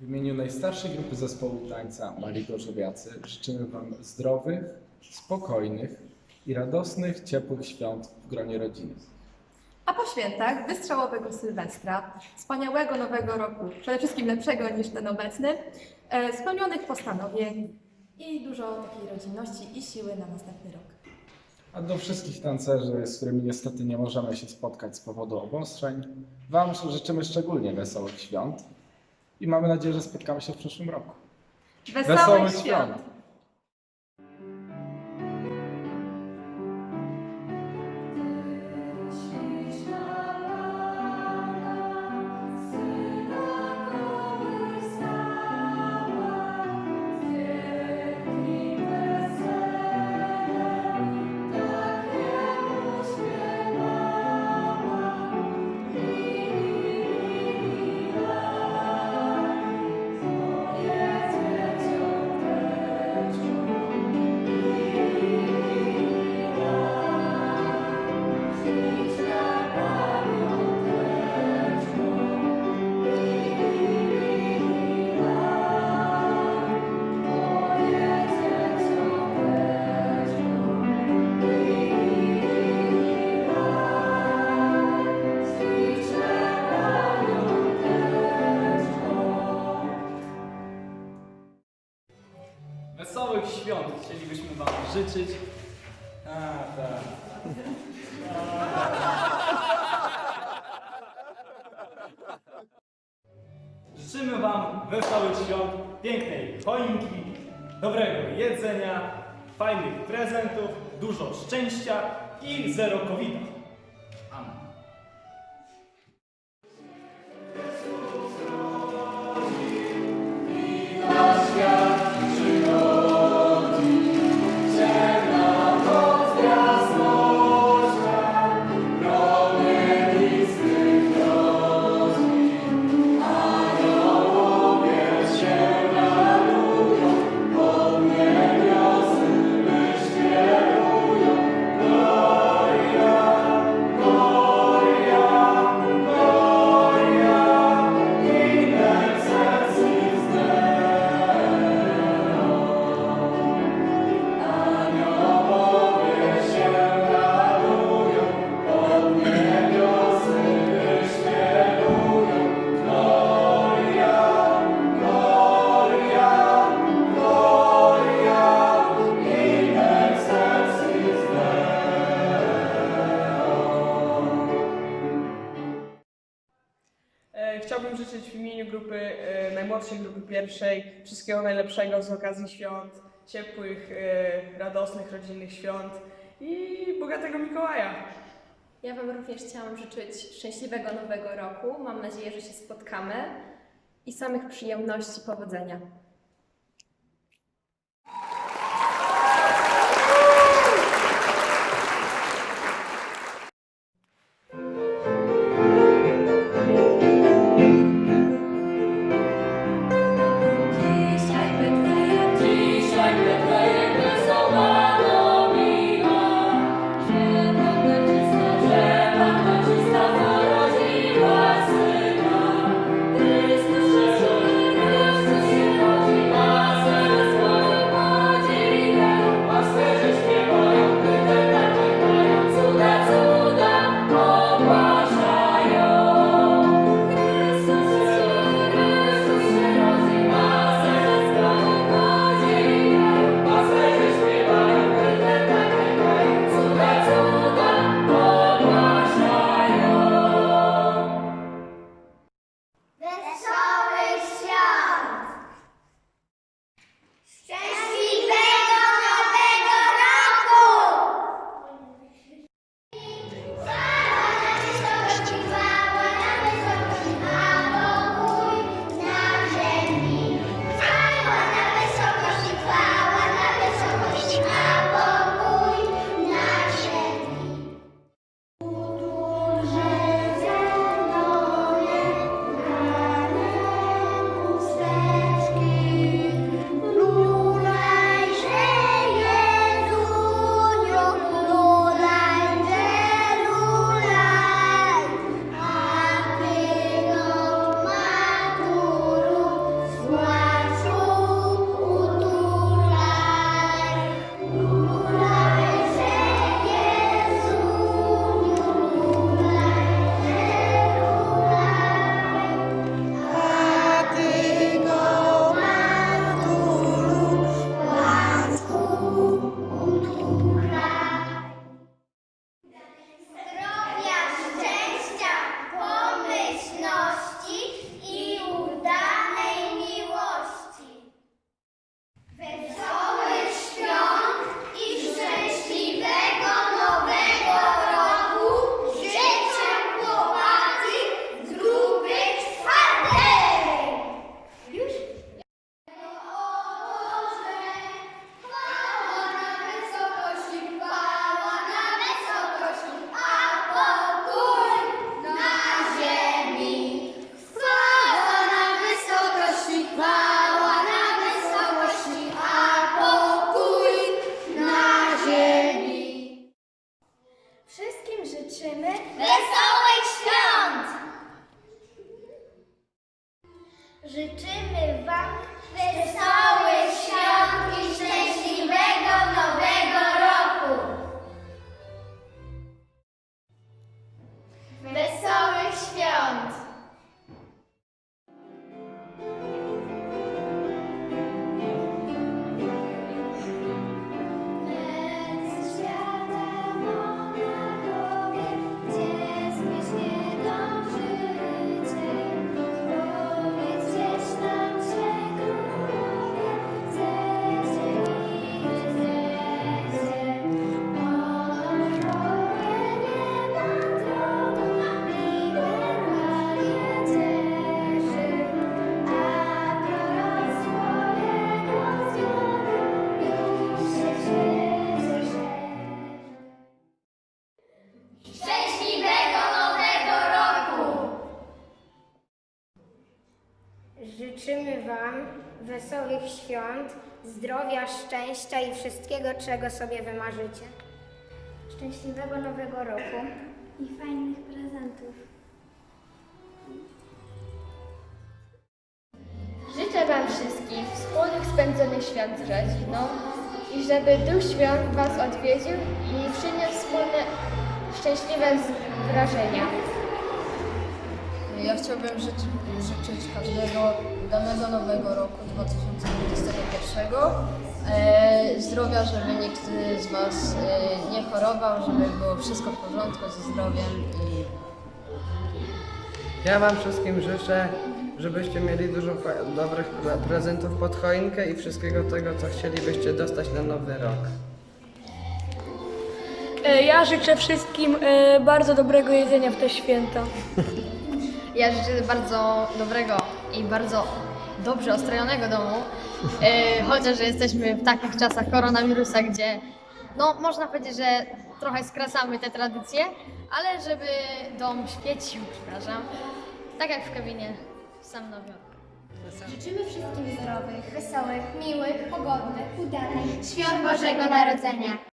W imieniu najstarszej grupy zespołu tańca Marii Gorzowiacy życzymy Wam zdrowych, spokojnych i radosnych, ciepłych świąt w gronie rodziny. A po świętach wystrzałowego Sylwestra, wspaniałego nowego roku, przede wszystkim lepszego niż ten obecny, e, spełnionych postanowień i dużo takiej rodzinności i siły na następny rok. A do wszystkich tancerzy, z którymi niestety nie możemy się spotkać z powodu obostrzeń, Wam życzymy szczególnie wesołych świąt i mamy nadzieję, że spotkamy się w przyszłym roku. Wesołych, świąt! Wesołych Życzyć. A, tak. Życzymy Wam wesołych świąt, pięknej choinki, dobrego jedzenia, fajnych prezentów, dużo szczęścia i zero covid Amen. Chciałbym życzyć w imieniu grupy, e, najmłodszej grupy pierwszej, wszystkiego najlepszego z okazji świąt, ciepłych, e, radosnych, rodzinnych świąt i bogatego Mikołaja. Ja Wam również chciałam życzyć szczęśliwego nowego roku. Mam nadzieję, że się spotkamy i samych przyjemności, powodzenia. Życzymy wesołych świąt, zdrowia, szczęścia i wszystkiego, czego sobie wymarzycie. Szczęśliwego Nowego Roku. I fajnych prezentów. Życzę Wam wszystkim wspólnych spędzonych świąt z rodziną i żeby Duch Świąt Was odwiedził i przyniósł wspólne, szczęśliwe z- wrażenia. Ja chciałbym życzyć, życzyć każdego danego nowego roku 2021. E, zdrowia, żeby nikt z Was e, nie chorował, żeby było wszystko w porządku ze zdrowiem i Ja Wam wszystkim życzę, żebyście mieli dużo fa- dobrych pre- prezentów pod choinkę i wszystkiego tego, co chcielibyście dostać na nowy rok. E, Ja życzę wszystkim e, bardzo dobrego jedzenia w te święta. Ja życzę bardzo dobrego i bardzo dobrze ostrojonego domu, e, chociaż jesteśmy w takich czasach koronawirusa, gdzie no można powiedzieć, że trochę skracamy te tradycje, ale żeby dom świecił, przepraszam, tak jak w kabinie sam nowy. Życzymy wszystkim zdrowych, wesołych, miłych, pogodnych, udanych świąt Bożego Narodzenia.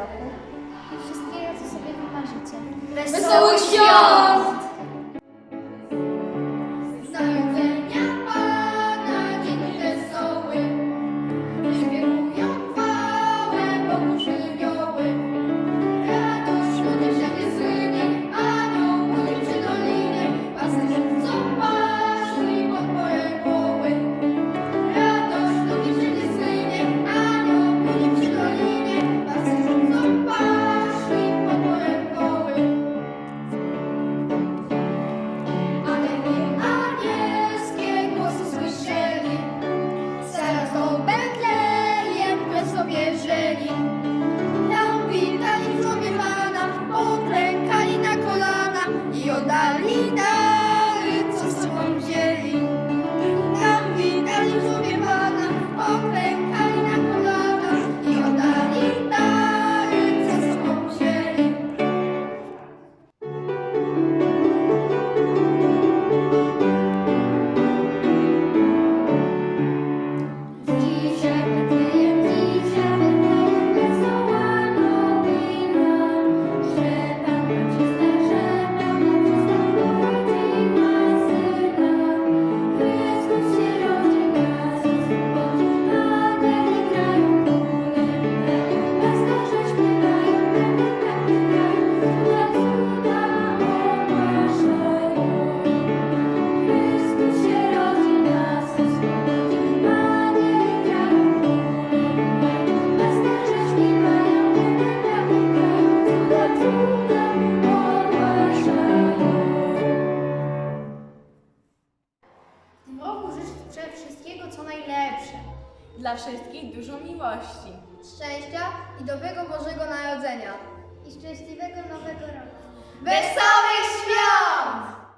Roku i wszystkiego co sobie wymarzycie. Wesołych świąt! wszystkiego co najlepsze, Dla wszystkich dużo miłości. szczęścia i dobrego Bożego Narodzenia. i szczęśliwego nowego roku. Wesołych świąt!